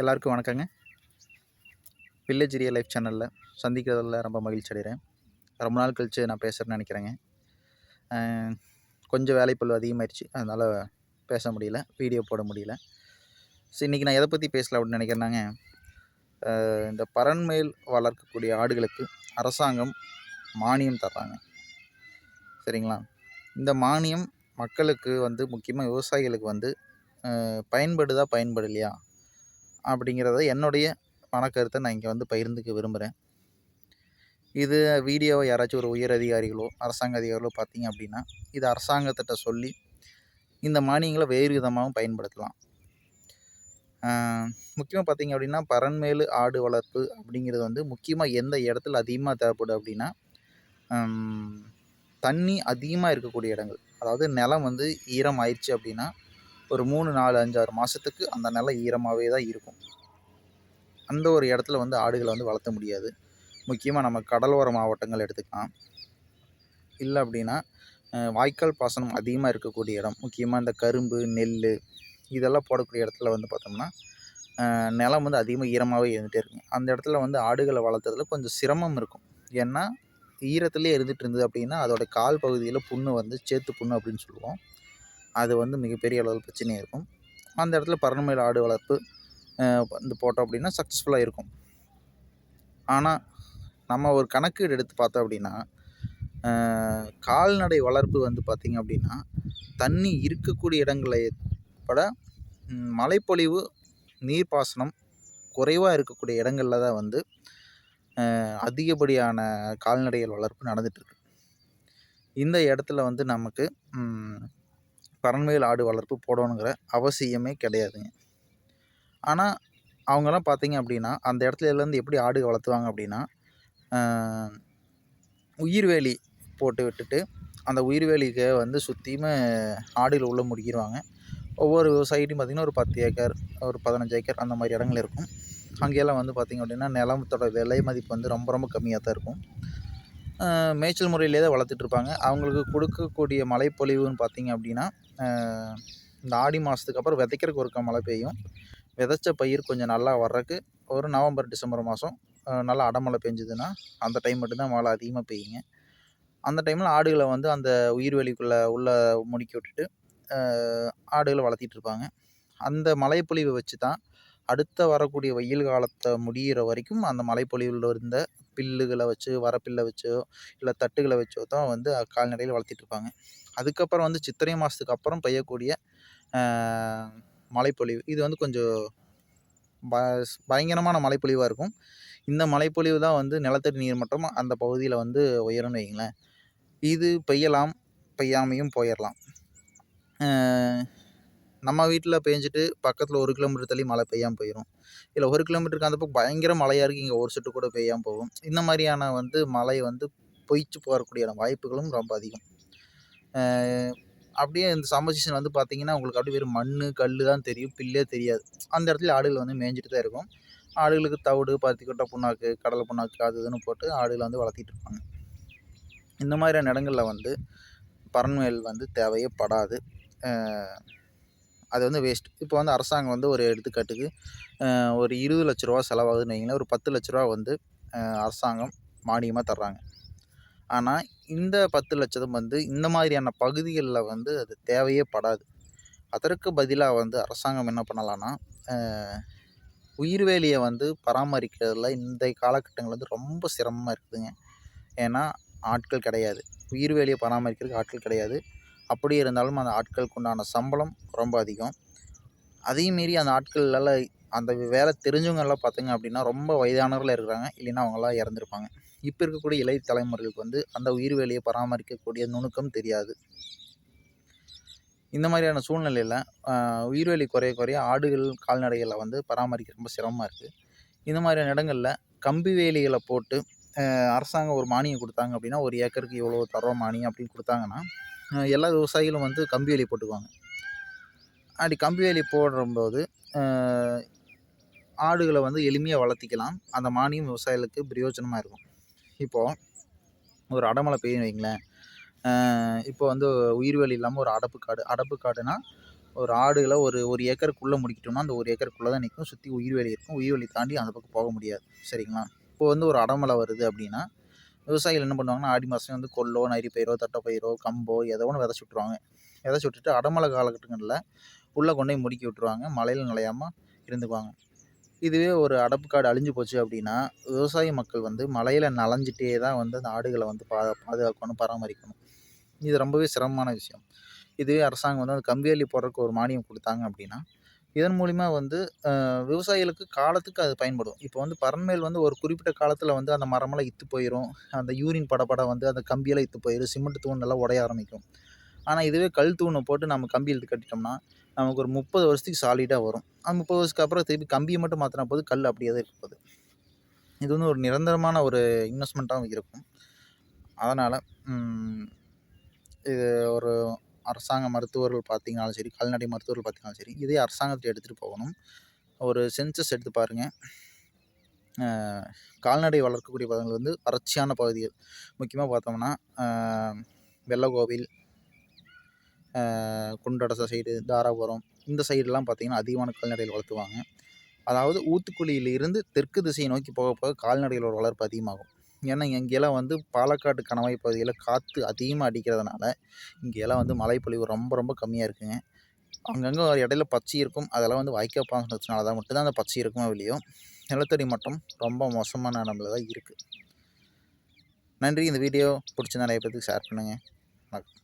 எல்லாருக்கும் வணக்கங்க. Village real life சேனலில் சந்திக்கிறதில் ரொம்ப மகிழ்ச்சி அடைகிறேன். ரொம்ப நாள் கழித்து நான் பேசுகிறேன்னு நினைக்கிறேங்க. கொஞ்சம் வேலைப்பள்ளு அதிகமாகிடுச்சு அதனால் பேச முடியல வீடியோ போட முடியல. ஸோ இன்றைக்கி நான் எதை பற்றி பேசலாம் அப்படின்னு நினைக்கிறேன்னாங்க. இந்த பரண்மேல் வளர்க்கக்கூடிய ஆடுகளுக்கு அரசாங்கம் மானியம் தர்றாங்க. சரிங்களா? இந்த மானியம் மக்களுக்கு வந்து முக்கியமாக விவசாயிகளுக்கு வந்து பயன்படுதா பயன்படலையா? அப்படிங்கிறத என்னுடைய மனக்கருத்தை நான் இங்கே வந்து பகிர்ந்துக்க விரும்புகிறேன் இது வீடியோவை யாராச்சும் ஒரு உயர் அதிகாரிகளோ அரசாங்க அதிகாரிகளோ பார்த்தீங்க அப்படின்னா இது அரசாங்கத்திட்ட சொல்லி இந்த மானியங்களை வேறு விதமாகவும் பயன்படுத்தலாம். முக்கியமாக பார்த்தீங்க அப்படின்னா பரண்மேலு ஆடு வளர்ப்பு அப்படிங்கிறது வந்து முக்கியமாக எந்த இடத்துல அதிகமாக தேவைப்படும் அப்படின்னா தண்ணி அதிகமாக இருக்கக்கூடிய இடங்கள். அதாவது நிலம் வந்து ஈரம் ஆயிடுச்சு அப்படின்னா ஒரு மூணு நாலு அஞ்சாறு மாதத்துக்கு அந்த நிலம் ஈரமாகவே தான் இருக்கும். அந்த ஒரு இடத்துல வந்து ஆடுகளை வந்து வளர்த்த முடியாது. முக்கியமாக நம்ம கடலோர மாவட்டங்கள் எடுத்துக்கலாம். இல்லை அப்படின்னா வாய்க்கால் பாசனம் அதிகமாக இருக்கக்கூடிய இடம். முக்கியமாக இந்த கரும்பு நெல் இதெல்லாம் போடக்கூடிய இடத்துல வந்து பார்த்தோம்னா நிலம் வந்து அதிகமாக ஈரமாகவே இருந்துகிட்டே இருக்கும். அந்த இடத்துல வந்து ஆடுகளை வளர்த்துறதுல கொஞ்சம் சிரமம் இருக்கும். ஏன்னா ஈரத்துலேயே இருந்துகிட்டு இருந்தது அப்படின்னா அதோட கால் பகுதியில் புண்ணு வந்து சேத்து புண்ணு அப்படின்னு சொல்லுவோம். அது வந்து மிகப்பெரிய அளவில் பிரச்சனையாக இருக்கும். அந்த இடத்துல பரண்மேல் ஆடு வளர்ப்பு வந்து போட்டோம் அப்படின்னா சக்ஸஸ்ஃபுல்லாக இருக்கும். ஆனால் நம்ம ஒரு கணக்கீடு எடுத்து பார்த்தோம் அப்படின்னா கால்நடை வளர்ப்பு வந்து பார்த்திங்க அப்படின்னா தண்ணி இருக்கக்கூடிய இடங்களை பட மழைப்பொழிவு நீர்ப்பாசனம் குறைவாக இருக்கக்கூடிய இடங்களில் தான் வந்து அதிகப்படியான கால்நடைகள் வளர்ப்பு நடந்துகிட்ருக்கு இந்த இடத்துல வந்து நமக்கு பரண்மையில் ஆடு வளர்ப்பு போடணுங்கிற அவசியமே கிடையாதுங்க. ஆனால் அவங்கெல்லாம் பார்த்தீங்க அப்படின்னா அந்த இடத்துல இருந்து எப்படி ஆடு வளர்த்துவாங்க அப்படின்னா உயிர்வேலி போட்டு விட்டுட்டு அந்த உயிர்வேலிக்கு வந்து சுற்றியுமே ஆடுகள் உள்ளே முடிக்கிடுவாங்க ஒவ்வொரு விவசாயிட்டையும் பார்த்திங்கன்னா ஒரு பத்து ஏக்கர் ஒரு பதினஞ்சு ஏக்கர் அந்த மாதிரி இடங்கள் இருக்கும். அங்கேயெல்லாம் வந்து பார்த்திங்க அப்படின்னா நிலத்தோட விலை மதிப்பு வந்து ரொம்ப ரொம்ப கம்மியாக தான் இருக்கும். மேய்ச்சல் முறையிலே தான் வளர்த்துட்டு இருப்பாங்க அவங்களுக்கு கொடுக்கக்கூடிய மழைப்பொழிவுன்னு பார்த்திங்க அப்படின்னா இந்த ஆடி மாதத்துக்கு அப்புறம் விதைக்கிறக்கு ஒருக்க மழை பெய்யும். விதைச்ச பயிர் கொஞ்சம் நல்லா வர்றதுக்கு ஒரு நவம்பர் டிசம்பர் மாதம் நல்லா அடமழை பெஞ்சுதுன்னா அந்த டைம் மட்டும்தான் மழை அதிகமாக பெய்யுங்க. அந்த டைமில் ஆடுகளை வந்து அந்த உயிர்வெளிக்குள்ளே உள்ளே முடுக்கி விட்டுட்டு ஆடுகளை வளர்த்திட்டு இருப்பாங்க அந்த மழைப்பொழிவை வச்சு தான் அடுத்த வரக்கூடிய வெயில் காலத்தை முடிகிற வரைக்கும் அந்த மழைப்பொழிவில் இருந்த பில்லுகளை வச்சு வரப்பில்லை வச்சோ இல்லை தட்டுகளை வச்சோ தான் வந்து கால்நடையில் வளர்த்திட்டு இருப்பாங்க. அதுக்கப்புறம் வந்து சித்திரை மாதத்துக்கு அப்புறம் பெய்யக்கூடிய மழைப்பொழிவு. இது வந்து கொஞ்சம் ப பயங்கரமான மழைப்பொழிவாக இருக்கும். இந்த மழைப்பொழிவு தான் வந்து நிலத்தடி நீர் மட்டம் அந்த பகுதியில் வந்து உயரும்னு வைங்களேன் இது பெய்யலாம் பெய்யாமையும் போயிடலாம் நம்ம வீட்டில் பேஞ்சிட்டு பக்கத்தில் ஒரு கிலோமீட்டர் தள்ளி மழை பெய்யாமல் போயிடும் இல்லை ஒரு கிலோமீட்டருக்கு அந்த பக்கம் பயங்கர மழையாக இருக்குது இங்கே ஒரு சொட்டு கூட பெய்யாமல் போகும். இந்த மாதிரியான வந்து மழை வந்து பொய்ச்சு போகக்கூடியான வாய்ப்புகளும் ரொம்ப அதிகம். அப்படியே இந்த சம்மர் சீசன் வந்து பார்த்தீங்கன்னா உங்களுக்கு அப்படியே வெறும் மண் கல் தான் தெரியும் பில்லே தெரியாது. அந்த இடத்துல ஆடுகள் வந்து மேய்ஞ்சிட்டு தான் இருக்கும். ஆடுகளுக்கு தவிடு பருத்திக்கொட்டை புண்ணாக்கு கடலை புண்ணாக்கு அது இதுன்னு போட்டு ஆடுகளை வந்து வளர்த்திட்டு இருப்பாங்க. இந்த மாதிரியான இடங்களில் வந்து பரண்மேல் வந்து தேவையே படாது அது வந்து வேஸ்ட் இப்போ வந்து அரசாங்கம் வந்து ஒரு எடுத்துக்காட்டுக்கு ஒரு இருபது லட்ச ரூபா செலவாகுதுன்னு வைங்களேன் ஒரு பத்து லட்ச ரூபா வந்து அரசாங்கம் மானியமாக தர்றாங்க. ஆனால் இந்த பத்து லட்சம் வந்து இந்த மாதிரியான பகுதிகளில் வந்து அது தேவையே படாது. அதற்கு பதிலாக வந்து அரசாங்கம் என்ன பண்ணலான்னா உயிர்வேலியை வந்து பராமரிக்கிறதுல இந்த காலகட்டங்கள் வந்து ரொம்ப சிரமமாக இருக்குதுங்க. ஏன்னா ஆட்கள் கிடையாது. உயிர்வேலியை பராமரிக்கிறதுக்கு ஆட்கள் கிடையாது. அப்படி இருந்தாலும் அந்த ஆட்களுக்கு உண்டான சம்பளம் ரொம்ப அதிகம். அதையும் மீறி அந்த ஆட்களால் அந்த வேலை தெரிஞ்சவங்க பார்த்திங்க பார்த்தீங்க அப்படின்னா ரொம்ப வயதானவர்கள் இருக்கிறாங்க. இல்லைன்னா அவங்களாம் இறந்துருப்பாங்க. இப்போ இருக்கக்கூடிய இளைய தலைமுறைகளுக்கு வந்து அந்த உயிர் வேலையை பராமரிக்கக்கூடிய நுணுக்கம் தெரியாது. இந்த மாதிரியான சூழ்நிலையில் உயிர்வேலி குறைய குறைய ஆடுகள் கால்நடைகளை வந்து பராமரிக்க ரொம்ப சிரமமாக இருக்குது இந்த மாதிரியான இடங்களில் கம்பி வேலிகளை போட்டு அரசாங்கம் ஒரு மானியம் கொடுத்தாங்க அப்படின்னா ஒரு ஏக்கருக்கு இவ்வளோ தரோம் மானியம் அப்படின்னு கொடுத்தாங்கன்னா எல்லா விவசாயிகளும் வந்து கம்பி வேலி போட்டுக்குவாங்க. அப்படி கம்பி வேலி போடும்போது ஆடுகளை வந்து எளிமையாக வளர்த்திக்கலாம். அந்த மானியம் விவசாயிகளுக்கு பிரயோஜனமாக இருக்கும். இப்போது ஒரு அடமலை பெய்யும் வைங்களேன். இப்போ வந்து உயிர்வேலி இல்லாமல் ஒரு அடப்பு காடு அடப்பு காடுனா ஒரு ஆடுகளை ஒரு ஒரு ஏக்கருக்குள்ளே முடிக்கிட்டோம்னா அந்த ஒரு ஏக்கருக்குள்ளே தான் நிற்கும். சுற்றி உயிர்வேலி இருக்கும். உயிர்வேலி தாண்டி அந்த பக்கம் போக முடியாது. சரிங்களா? இப்போ வந்து ஒரு அடமலை வருது அப்படின்னா விவசாயிகள் என்ன பண்ணுவாங்கன்னா ஆடி மாதம் வந்து கொள்ளோ நரிப்பயிரோ தட்டைப்பயிரோ கம்போ ஏதோ ஒன்று விதைச்சி விட்ருவாங்க விதைச்சி விட்டுட்டு அடமழை காலகட்டங்களில் உள்ளே கொண்டு போய் முடுக்கி விட்ருவாங்க மழையில் நிலையாமல் இருந்துக்குவாங்க. இதுவே ஒரு அடப்பு காடு அழிஞ்சு போச்சு அப்படின்னா விவசாய மக்கள் வந்து மலையில் நலஞ்சிட்டே தான் வந்து அந்த ஆடுகளை வந்து பா பாதுகாக்கணும் பராமரிக்கணும். இது ரொம்பவே சிரமமான விஷயம். இதுவே அரசாங்கம் வந்து அந்த கம்பிவேலி போடுறதுக்கு ஒரு மானியம் கொடுத்தாங்க அப்படின்னா இதன் மூலிமா வந்து விவசாயிகளுக்கு காலத்துக்கு அது பயன்படும். இப்போ வந்து பரண்மேல் வந்து ஒரு குறிப்பிட்ட காலத்தில் வந்து அந்த மரமெல்லாம் இத்து போயிடும் அந்த யூரின் படப்பட வந்து அந்த கம்பியெல்லாம் இத்து போயிடும் சிமெண்ட் தூண் எல்லாம் உடைய ஆரம்பிக்கும். ஆனால் இதுவே கல் தூணை போட்டு நம்ம கம்பி இழுத்து கட்டிட்டோம்னா நமக்கு ஒரு முப்பது வருஷத்துக்கு சாலிடாக வரும். அந்த முப்பது வருஷத்துக்கு அப்புறம் திருப்பி கம்பியை மட்டும் மாற்றினா போது கல் அப்படியே தான் இருப்பது இது வந்து ஒரு நிரந்தரமான ஒரு இன்வெஸ்ட்மெண்ட்டாகவும் இருக்கும். அதனால் இது ஒரு அரசாங்க மருத்துவர்கள் பார்த்தீங்கனாலும் சரி கால்நடை மருத்துவர்கள் பார்த்தீங்கனாலும் சரி இதே அரசாங்கத்தை எடுத்துகிட்டு போகணும். ஒரு சென்சஸ் எடுத்து பாருங்கள் கால்நடை வளர்க்கக்கூடிய பகுதிகள் வந்து வறட்சியான பகுதிகள். முக்கியமாக பார்த்தோம்னா வெள்ளக்கோவில் குண்டடச சைடு தாராபுரம் இந்த சைடெலாம் பார்த்திங்கன்னா அதிகமான கால்நடைகள் வளர்த்துவாங்க. அதாவது ஊத்துக்குழியிலிருந்து தெற்கு திசையை நோக்கி போக போக கால்நடைகளோட வளர்ப்பு அதிகமாகும். ஏன்னா இங்கெல்லாம் வந்து பாலக்காட்டு கணவாய் பகுதியில் காற்று அதிகமாக அடிக்கிறதுனால இங்கெல்லாம் வந்து மழைப்பொழிவு ரொம்ப ரொம்ப கம்மியாக இருக்குங்க. அங்கங்கே இடையில பச்சை இருக்கும். அதெல்லாம் வந்து வாய்க்கால் பாசனத்தினால தான் மட்டும்தான் அந்த பச்சை இருக்குமா வெளியும் நிலத்தடி மட்டம் ரொம்ப மோசமான நிலமில் தான் இருக்குது நன்றி. இந்த வீடியோ பிடிச்ச நிறைய பேருக்கு ஷேர் பண்ணுங்கள் வணக்கம்.